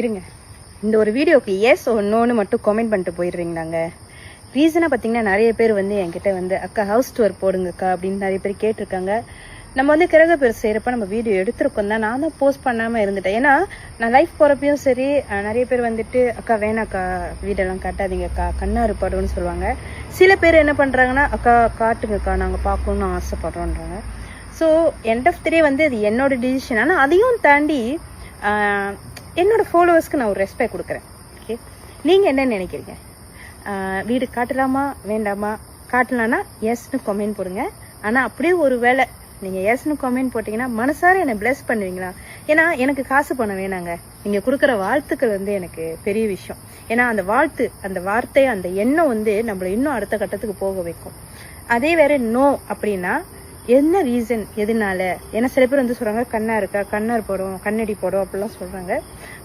இருங்க. இந்த ஒரு வீடியோக்கு எஸ் ஒன்னோன்னு மட்டும் கமெண்ட் பண்ணிட்டு போயிடுறீங்களாங்க? ரீசனாக பார்த்தீங்கன்னா நிறைய பேர் வந்து என்கிட்ட வந்து அக்கா ஹவுஸ் டூர் போடுங்கக்கா அப்படின்னு நிறைய பேர் கேட்டிருக்காங்க. நம்ம வந்து கிரக பேர் செய்கிறப்ப நம்ம வீடியோ எடுத்திருக்கோம் தான். நான் தான் போஸ்ட் பண்ணாமல் இருந்துட்டேன். ஏன்னா நான் லைஃப் போகிறப்பையும் சரி நிறைய பேர் வந்துட்டு அக்கா வேணாக்கா வீடெல்லாம் காட்டாதீங்கக்கா கண்ணாறு படும்னு சொல்லுவாங்க. சில பேர் என்ன பண்ணுறாங்கன்னா அக்கா காட்டுங்கக்கா நாங்கள் பார்க்கணுன்னு ஆசைப்படுறோன்றாங்க. ஸோ எண்ட் ஆஃப் த்ரீ வந்து அது என்னோட டிசிஷன் ஆனால் அதையும் தாண்டி என்னோடய என்னோட ஃபாலோவர்ஸ்க்கு நான் ஒரு ரெஸ்பெக்ட் கொடுக்குறேன். ஓகே நீங்கள் என்ன நினைக்கிறீங்க? வீடு காட்டலாமா? வேண்டாமா? காட்டலான்னா எஸ்னு கமெண்ட் போடுங்க. ஆனால் அப்படியே ஒரு வேளை நீங்கள் எஸ்னு கமெண்ட் போட்டிங்கன்னா மனசார என்னை ப்ளஸ் பண்ணுவீங்களா? ஏன்னா எனக்கு காசு பணம் வேணாங்க. நீங்கள் கொடுக்குற வாழ்த்துக்கள் வந்து எனக்கு பெரிய விஷயம். ஏன்னா அந்த வாழ்த்து அந்த வார்த்தை அந்த எண்ணம் வந்து நம்மளை இன்னும் அடுத்த கட்டத்துக்கு போக வைக்கும். அதே வேற நோ அப்படின்னா என்ன ரீசன் எதனால? ஏன்னா சில பேர் வந்து சொல்கிறாங்க கண்ணா இருக்கா? கண்ணார் போடும் கண்ணடி போடும் அப்படிலாம் சொல்கிறாங்க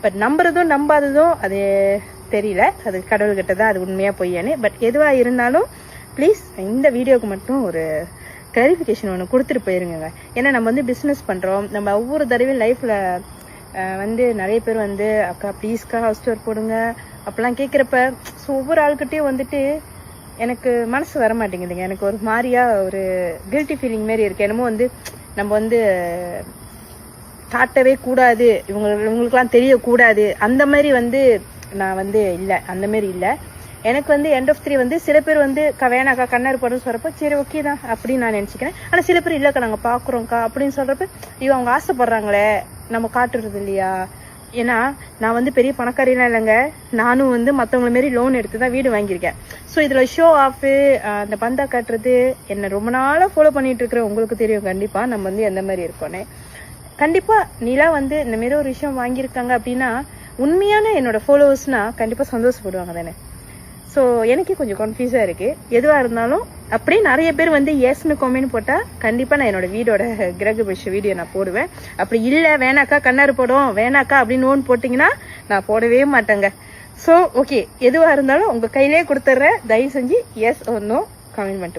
பட் நம்புறதும் நம்பாததும் அது தெரியல. அது கடவுள்கிட்ட தான் அது உண்மையாக பொய்யானு பட் எதுவாக இருந்தாலும் ப்ளீஸ் இந்த வீடியோவுக்கு மட்டும் ஒரு கிளாரிஃபிகேஷன் ஒன்று கொடுத்துட்டு போயிருங்க ஏன்னா நம்ம வந்து பிஸ்னஸ் பண்ணுறோம் நம்ம ஒவ்வொரு தடவையும் லைஃப்பில் வந்து நிறைய பேர் வந்து அக்கா ப்ளீஸ்க்கா ஹவுஸ் டோர் போடுங்க. அப்போலாம் கேட்குறப்ப ஸோ ஒவ்வொரு ஆள்கிட்டயும் வந்துட்டு எனக்கு மனசு வர மாட்டேங்குதுங்க. எனக்கு ஒரு மாதிரியாக ஒரு கில்ட்டி ஃபீலிங் மாரி இருக்கு. என்னமோ வந்து நம்ம வந்து காட்டவே கூடாது. இவங்க இவங்களுக்குலாம் தெரியக்கூடாது. அந்த மாதிரி வந்து நான் வந்து இல்லை. அந்த மாதிரி இல்லை. எனக்கு வந்து எண்ட் ஆஃப் த்ரீ வந்து சில பேர் வந்து வேணாக்கா கண்ணாறு படம் சொல்கிறப்ப சரி ஓகே தான் அப்படின்னு நான் நினச்சிக்கிறேன். ஆனால் சில பேர் இல்லைக்கா நாங்கள் பார்க்குறோம்க்கா அப்படின்னு சொல்கிறப்ப ஐயோ அவங்க ஆசைப்படுறாங்களே நம்ம காட்டுறது இல்லையா? ஏன்னா நான் வந்து பெரிய பணக்காரியெல்லாம் இல்லைங்க. நானும் வந்து மற்றவங்கள மாரி லோன் எடுத்து தான் வீடு வாங்கியிருக்கேன். ஸோ இதில் ஷோ ஆஃபு அந்த பந்தா கட்டுறது என்னை ரொம்ப நாளாக ஃபாலோ பண்ணிகிட்டு இருக்கிற உங்களுக்கு தெரியும் கண்டிப்பாக நம்ம வந்து எந்த மாதிரி இருக்கோன்னு. கண்டிப்பாக நிலா வந்து இந்த மாரி ஒரு விஷயம் வாங்கியிருக்காங்க அப்படின்னா உண்மையான என்னோட ஃபாலோவர்ஸ்னா கண்டிப்பாக சந்தோஷப்படுவாங்க தானே. ஸோ எனக்கே கொஞ்சம் கன்ஃபியூஸாக இருக்குது எதுவாக இருந்தாலும் அப்படியே நிறைய பேர் வந்து எஸ்னு கொமெண்ட் போட்டால் கண்டிப்பாக நான் என்னோட வீடோட கிரக பட்ச வீடியோ நான் போடுவேன். அப்படி இல்லை வேணாக்கா கண்ணாறு போடும் வேணாக்கா அப்படின்னு ஒன்று போட்டிங்கன்னா நான் போடவே மாட்டேங்க. ஸோ ஓகே எதுவாக இருந்தாலும் உங்கள் கையிலே கொடுத்துட்றேன். தயவு செஞ்சு எஸ் ஒன்றும் கமெண்ட் பண்ணிட்டு